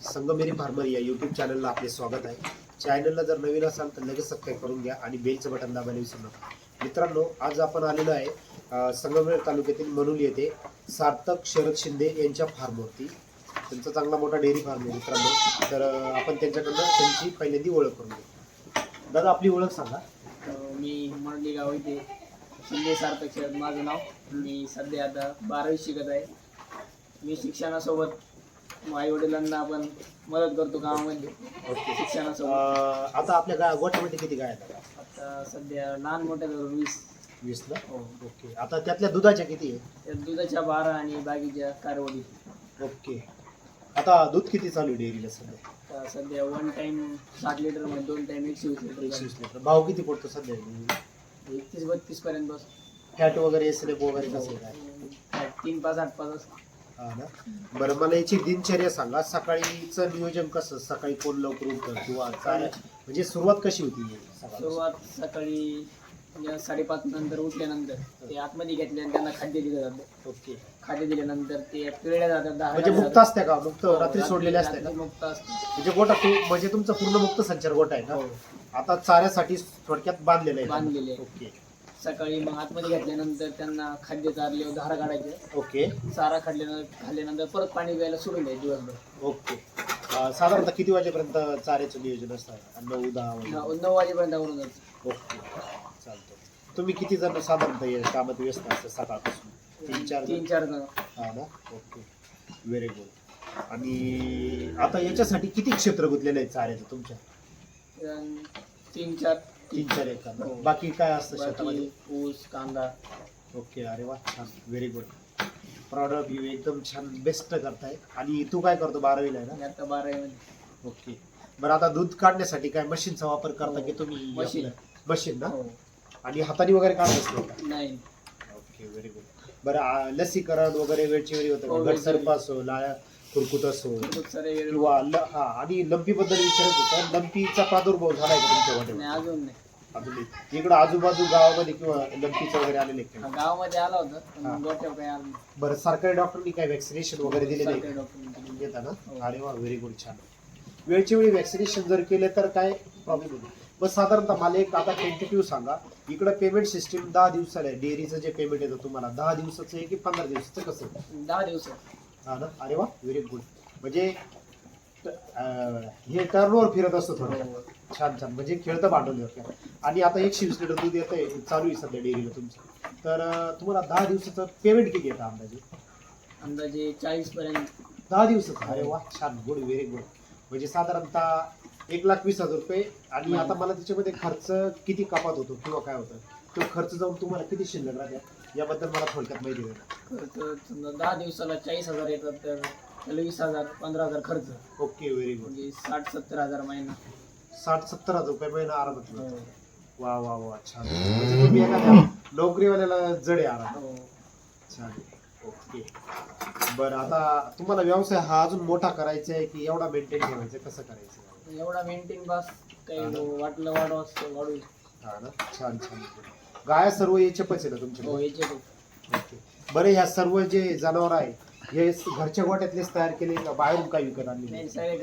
संगमेरी farmer या YouTube चॅनलला आपले स्वागत आहे. चॅनलला जर नवीन असाल तर लगेच सबस्क्राईब करून घ्या आणि बेलचं बटन दाबायला विसरू नका. मित्रांनो आज आपण आलेलो आहे अ, संगमेर तालुक्यातील मनुली येथे सार्थक शरद शिंदे यांच्या फार्मवरती त्यांचा चांगला मोठा डेअरी फार्म आहे मित्रांनो. तर आपण त्यांच्याकडनं त्यांची पहिल्यांदी ओळख करून घेऊ. दादा आपली ओळख सांगा. मी मंडली गाव इथे शिंदे सार्थक शरद माझं नाव. मी सध्या आता बारावी शिकत आहे. मी शिक्षणासोबत आई वडिलांना आपण मदत करतो गावामध्ये. शिक्षणासोबत. आता आपल्या गा गोठ्यामध्ये किती गाय आहेत? आता सध्या लहान मोठ्या धरून वीस. वीस ना? हो. ओके. आता त्यातल्या दुधाच्या किती आहे त्यात दुधाच्या बारा आणि बाकीच्या कारवडी. ओके. आता दूध किती चालू आहे डेअरीला सध्या? आता सध्या वन टाइम साठ लिटरमध्ये दोन टाइम एकशे वीस एकशे लिटर वीस लिटर भाव किती पडतो सध्या? एकतीस बत्तीस पर्यंत बस. फॅट वगैरे एसलेप वगैरे कसं काय तीन पाच आठ पाच असं. हा बरं मला याची दिनचर्या सांगा. सकाळीचं नियोजन कसं? सकाळी कोण लवकर उठतं किंवा काय? म्हणजे सुरुवात कशी होती? सकाळी सुरुवात सकाळी म्हणजे साडेपाच नंतर उठल्यानंतर ते आतमध्ये घेतले आणि त्यांना खाद्य दिलं जातं. ओके. खाद्य दिल्यानंतर ते पिळल्या जातात दहा म्हणजे मुक्त असते का? मुक्त रात्री सोडलेले असते का? मुक्त असते. म्हणजे गोटा तू म्हणजे तुमचा पूर्ण मुक्त संचार गोटा आहे हो. ना आता चाऱ्यासाठी थोडक्यात बांधलेलं आहे बांधलेले आहे. ओके. सकाळी मग आतमध्ये घेतल्यानंतर त्यांना खाद्य चारले धारा काढायचे. ओके. चारा खाल्ल्यानंतर खाल्ल्यानंतर परत पाणी प्यायला सोडून द्यायचे दिवसभर. ओके. अं, साधारणतः किती वाजेपर्यंत चाऱ्याचं नियोजन असतं? नऊ दहा वाजे नऊ वाजेपर्यंत आवरून जायचं. ओके. चालतं तुम्ही किती जण साधारणतः या कामात व्यस्त असता सकाळपासून? तीन चार जण? तीन चार जण. हा ना? ओके. व्हेरी गुड आणि आता याच्यासाठी किती क्षेत्र गुंतलेलं आहे चाऱ्याचं तुमच्या? अं, तीन चार. तीन चार एकर ना? हो. बाकी काय असतं शेतामध्ये? बाकी ऊस कांदा. ओके अरे वा छान. Very good proud of you एकदम छान बेस्ट करताय. आणि तू काय करतो? बारावीला आहे आणि आता बारावीमध्ये. ना ओके. बरं आता दूध काढण्यासाठी काय मशीनचा वापर करता हो. की तुम्ही मशीन. मशीन ना? हो. आणि हाताने वगैरे काढत असते का? नाही. ओके व्हेरी गुड बरं आ, लसीकरण वगैरे वेळची वेळी हो, होतं वेळची गटसर्प असो लाळ्या खुरकुत असो खूप सारे वेळ किंवा ल- हा आणि लंपी बद्दल विचारत होतं. लंपीचा प्रादुर्भाव झालाय का तुमच्या नाही वाटेवर? अजून नाही. अजून इकडं आजूबाजू गावामध्ये किंवा लंपीचं वगैरे आलेले का? गावामध्ये आला होता पण. डोक्यावर काही आलं नाही. बरं सरकारी डॉक्टरनी काय वॅक्सिनेशन वगैरे दिले नाही सरकारी डॉक्टरांनी देता ना? हो. अरे वा व्हेरी गुड छान. वेळच्या वेळी वॅक्सिनेशन जर केले तर काय प्रॉब्लेम होतो पण साधारणतः मला एक आता टेंटेटिव्ह सांगा. इकडं पेमेंट सिस्टीम दहा दिवसाला आहे. डेअरीचं जे पेमेंट येतं तुम्हाला दहा दिवसाचं आहे की पंधरा दिवसाचं? कसं? आहे? दहा दिवसात हा ना? अरे वा व्हेरी गुड म्हणजे अं, हे टर्नओव्हर फिरत असतं थोडं. हो. छान छान. म्हणजे खेळतं भांडवल आणि आता एकशे वीस लिटर दूध येतंय चालू आहे सध्या डेअरीला तुमचं. तर तुम्हाला दहा दिवसाचं पेमेंट किती येतं अंदाजे? अंदाजे चाळीस पर्यंत दहा दिवसाचं? अरे वा छान. गुड व्हेरी गुड म्हणजे साधारणतः एक लाख वीस हजार रुपये. आणि आता मला त्याच्यामध्ये खर्च किती कपात होतो किंवा काय होतं? तो खर्च जाऊन तुम्हाला किती शिल्लक राहते? याबद्दल मला थोडक्यात माहिती देणार खर्च समजा दहा दिवसाला चाळीस हजार येतात तर त्याला वीस हजार पंधरा हजार खर्च. ओके व्हेरी गुड म्हणजे साठ सत्तर हजार महिना. साठ सत्तर हजार रुपये महिना आरामात हो. मिळतो. वा वा वा छान. म्हणजे तुम्ही एखाद्या नोकरीवाल्याला जडे आराम हो. छान. ओके. बरं आता तुम्हाला व्यवसाय हा अजून मोठा करायचा आहे की एवढा मेंटेन ठेवायचा आहे? कसं करायचं? एवढा मेंटेन बस हा काही. वाटलं वाढवा वाढू हा ना. छान छान. गाया सर्व याचे पैसे ना तुमचे? हो याचे. ओके. बरं ह्या सर्व जे जनावर आहे हे घरच्या गोट्यातलेच तयार केले का बाहेरून काय विकत आणले नाही सगळे